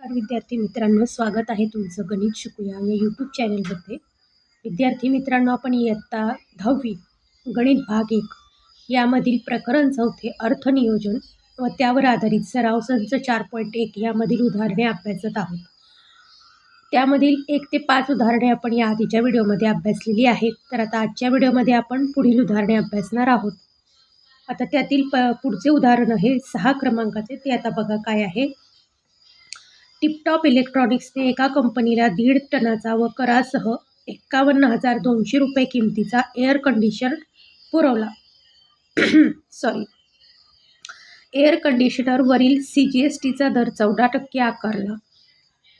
नमस्कार विद्यार्थी मित्रांनो स्वागत आहे तुमचं गणित शिकूया या यूट्यूब चॅनलमध्ये विद्यार्थी मित्रांनो आपण इयत्ता दहावी गणित भाग एक यामधील प्रकरण चौथे अर्थनियोजन व त्यावर आधारित सराव संच चार पॉईंट एक यामधील उदाहरणे अभ्यासत आहोत. त्यामधील एक ते पाच उदाहरणे आपण या आधीच्या व्हिडिओमध्ये अभ्यासलेली आहेत. तर आता आजच्या व्हिडिओमध्ये आपण पुढील उदाहरणे अभ्यासणार आहोत. आता त्यातील प पुढचे उदाहरण आहे सहा क्रमांकाचे. ते आता बघा काय आहे. टिपटॉप इलेक्ट्रॉनिक्सने एका कंपनीला दीड टनाचा व करासह एक्कावन्न हजार दोनशे रुपये किमतीचा एअर कंडिशनर पुरवला. सॉरी एअर कंडिशनरवरील सी जी एस टीचा दर चौदा टक्के आकारला.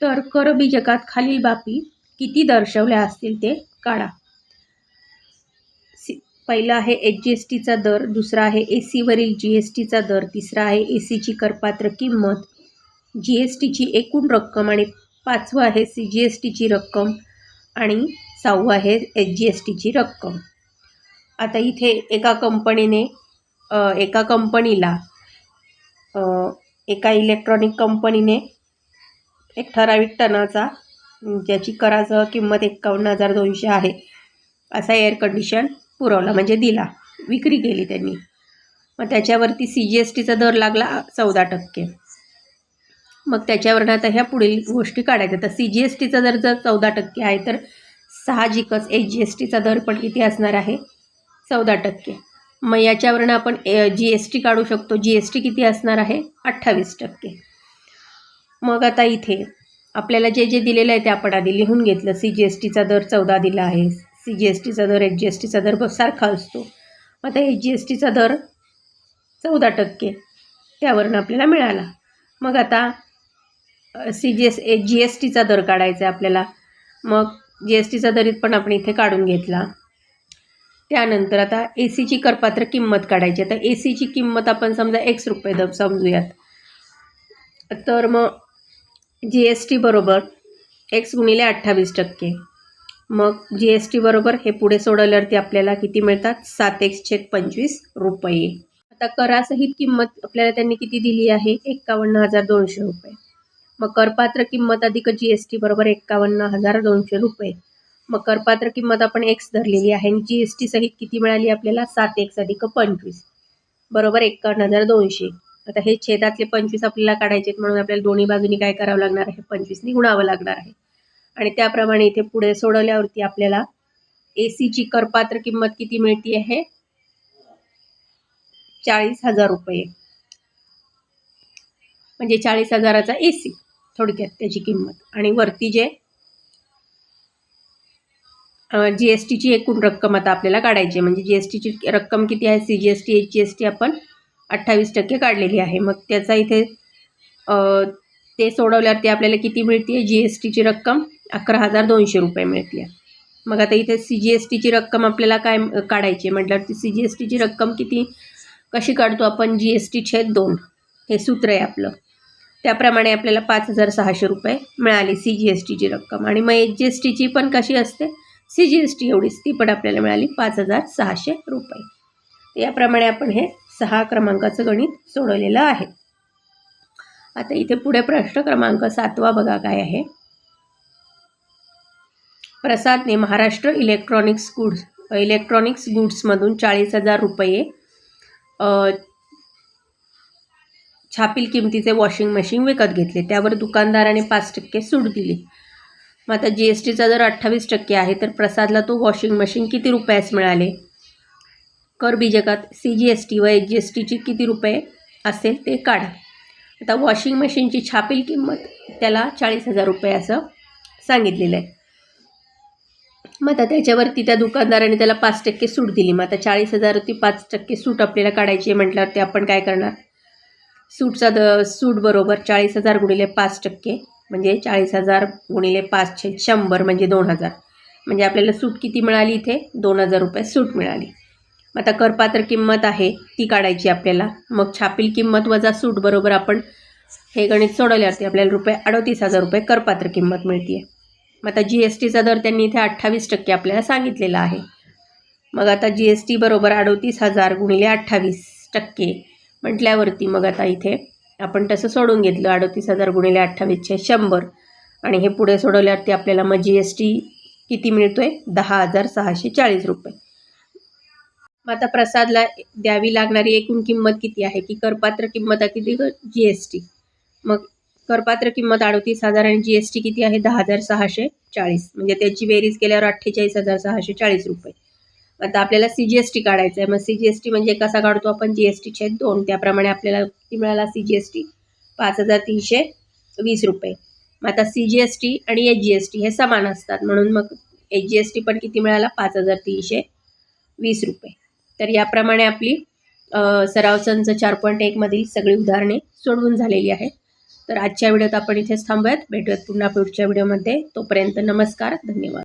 तर कर बीजकात खालील बाबी किती दर्शवल्या असतील ते काढा. सी पहिला आहे एच जी एस टीचा दर दुसरा आहे ए सीवरील जी एस टीचा दर तिसरा आहे ए सीची करपात्र किंमत जी एस टीची एकूण रक्कम आणि पाचवं आहे सी जी एस टीची रक्कम आणि सहावं आहे एच जी एस टीची रक्कम. आता इथे एका कंपनीने एका कंपनीला एका इलेक्ट्रॉनिक कंपनीने एक ठराविक टनाचा ज्याची करासह किंमत एक्कावन्न हजार दोनशे आहे असा एअर कंडिशन पुरवला म्हणजे दिला विक्री केली त्यांनी. मग त्याच्यावरती सी जी एस टीचा दर लागला चौदा टक्के. मग त्याच्यावरनं आता ह्या पुढील गोष्टी काढायच्या. तर सी जी एस टीचा दर जर चौदा टक्के आहे तर साहजिकच एच जी एस टीचा दर पण किती असणार आहे चौदा टक्के. मग याच्यावरनं आपण जी एस टी काढू शकतो. जी एस टी किती असणार आहे? अठ्ठावीस टक्के. मग आता इथे आपल्याला जे जे दिलेलं आहे ते आपण आधी लिहून घेतलं. सी जी एस टीचा दर चौदा दिला आहे. सी जी एस टीचा दर एच जी एस टीचा दर सारखा असतो. मग आता एच जी एस टीचा दर चौदा टक्के त्यावरनं आपल्याला मिळाला. मग आता C G S A G S टीचा दर काढायचा आहे आपल्याला. मग जी एस टीचा दरीत पण आपण इथे काढून घेतला. त्यानंतर आता ए सीची करपात्र किंमत काढायची. आता ए सीची किंमत आपण समजा एक्स रुपये द समजूयात. तर मग जी एस टी बरोबर एक्स गुणिले अठ्ठावीस टक्के. मग जी एस टी बरोबर हे पुढे सोडवल्यावरती आपल्याला किती मिळतात? सात एक्स छेद पंचवीस रुपये. आता करासहित किंमत आपल्याला त्यांनी किती दिली आहे? एक्कावन्न हजार दोनशे रुपये. मग करपात्र किंमत अधिक जी एस टी बरोबर एक्कावन्न हजार दोनशे रुपये. मग करपात्र किंमत आपण एक्स धरलेली आहे आणि जी एस टी सहित किती मिळाली आपल्याला? सात एक्स अधिक पंचवीस. बरोबर एक्कावन्न हजार दोनशे. आता हे छेदातले पंचवीस आपल्याला काढायचे आहेत म्हणून आपल्याला दोन्ही बाजूनी काय करावं लागणार आहे? पंचवीसनी गुणावं लागणार आहे. आणि त्याप्रमाणे इथे पुढे सोडवल्यावरती आपल्याला ए सीची करपात्र किंमत किती मिळते आहे चाळीस हजार रुपये. म्हणजे चाळीस हजाराचा ए सी थोडक्यात त्याची किंमत. आणि वरती जे जी एस टीची एकूण रक्कम आता आपल्याला काढायची आहे. म्हणजे जी एस टीची रक्कम किती आहे? C G S T H G S T आपण अठ्ठावीस टक्के काढलेली आहे. मग त्याचा इथे ते ते सोडवल्यावरती आपल्याला किती मिळते जी एस टीची रक्कम अकरा हजार दोनशे रुपये मिळते मग आता इथे सी जी एस टीची रक्कम आपल्याला काय काढायची आहे? म्हटल्यावरती सी जी एस टीची रक्कम किती? कशी काढतो आपण? जी एस टी छेद दोन. हे सूत्र आहे आपलं. त्याप्रमाणे आपल्याला पाच हजार सहाशे रुपये मिळाली सी जी एस टीची रक्कम. आणि मग एच जी एस टीची पण कशी असते? सी जी एस टी एवढीच. ती पण आपल्याला मिळाली पाच हजार सहाशे रुपये. याप्रमाणे आपण हे सहा क्रमांकाचं गणित सोडवलेलं आहे. आता इथे पुढे प्रश्न क्रमांक सातवा बघा काय आहे. प्रसादने महाराष्ट्र इलेक्ट्रॉनिक्स गुड्स इलेक्ट्रॉनिक्स गुड्समधून चाळीस हजार रुपये छापील किमतीचे वॉशिंग मशीन विकत घेतले. त्यावर दुकानदाराने पाच टक्के सूट दिली. मग आता जी एस टीचा जर अठ्ठावीस टक्के आहे तर प्रसादला तो वॉशिंग मशीन किती रुपयास मिळाले? कर बीजकात सी जी एस टी व एच जी एस टीची किती रुपये असेल ते काढा. आता वॉशिंग मशीनची छापील किंमत त्याला चाळीस हजार रुपये असं सांगितलेलं आहे. मग आता त्याच्यावरती त्या दुकानदाराने त्याला पाच टक्के सूट दिली. मग आता चाळीस हजारवरती पाच टक्के सूट आपल्याला काढायची आहे म्हटल्यावरती आपण काय करणार? सूटचा द सूट बरोबर चाळीस हजार गुणिले पाच टक्के म्हणजे चाळीस हजार गुणिले पाचशे शंभर म्हणजे दोन हजार. म्हणजे आपल्याला सूट किती मिळाली इथे? दोन हजार रुपये सूट मिळाली. मग आता करपात्र किंमत आहे ती काढायची आपल्याला. मग छापील किंमत वजा सूट बरोबर आपण हे गणित सोडवल्यावरती आपल्याला रुपये अडतीस हजार रुपये करपात्र किंमत मिळते मग आता जी एस टीचा दर त्यांनी इथे अठ्ठावीस टक्के आपल्याला सांगितलेला आहे. मग आता जी एस टी बरोबर अडतीस हजार गुणिले अठ्ठावीस टक्के म्हटल्यावरती मग आता इथे आपण तसं सोडून घेतलं. अडतीस हजार गुणिले अठ्ठावीसशे शंभर. आणि हे पुढे सोडवल्यावरती आपल्याला मग जी एस टी किती मिळतो आहे दहा हजार सहाशे चाळीस रुपये. मग आता प्रसादला द्यावी लागणारी एकूण किंमत किती आहे? की करपात्र किंमत आहे किती? जी एस टी मग करपात्र किंमत अडतीस हजार आणि जी एस टी किती आहे? दहा हजार सहाशे चाळीस. म्हणजे त्याची बेरीज केल्यावर अठ्ठेचाळीस हजार सहाशे चाळीस रुपये. आता आपल्याला सी जी एस टी काढायचं आहे मग सी जी एस टी म्हणजे कसा काढतो आपण? जी एस टी छेद दोन. त्याप्रमाणे आपल्याला किती मिळाला सी जी एस टी पाच हजार तीनशे वीस रुपये. मग आता सी जी एस टी आणि एच जी एस टी हे समान असतात. म्हणून मग एच जी एस टी पण किती मिळाला? पाच हजार तीनशे वीस रुपये. तर याप्रमाणे आपली अ, सराव चार पॉईंट एकमधील सगळी उदाहरणे सोडवून झालेली आहेत. तर आजच्या व्हिडिओत आपण इथेच थांबूयात. भेटूयात पुन्हा पुढच्या व्हिडिओमध्ये. तोपर्यंत नमस्कार. धन्यवाद.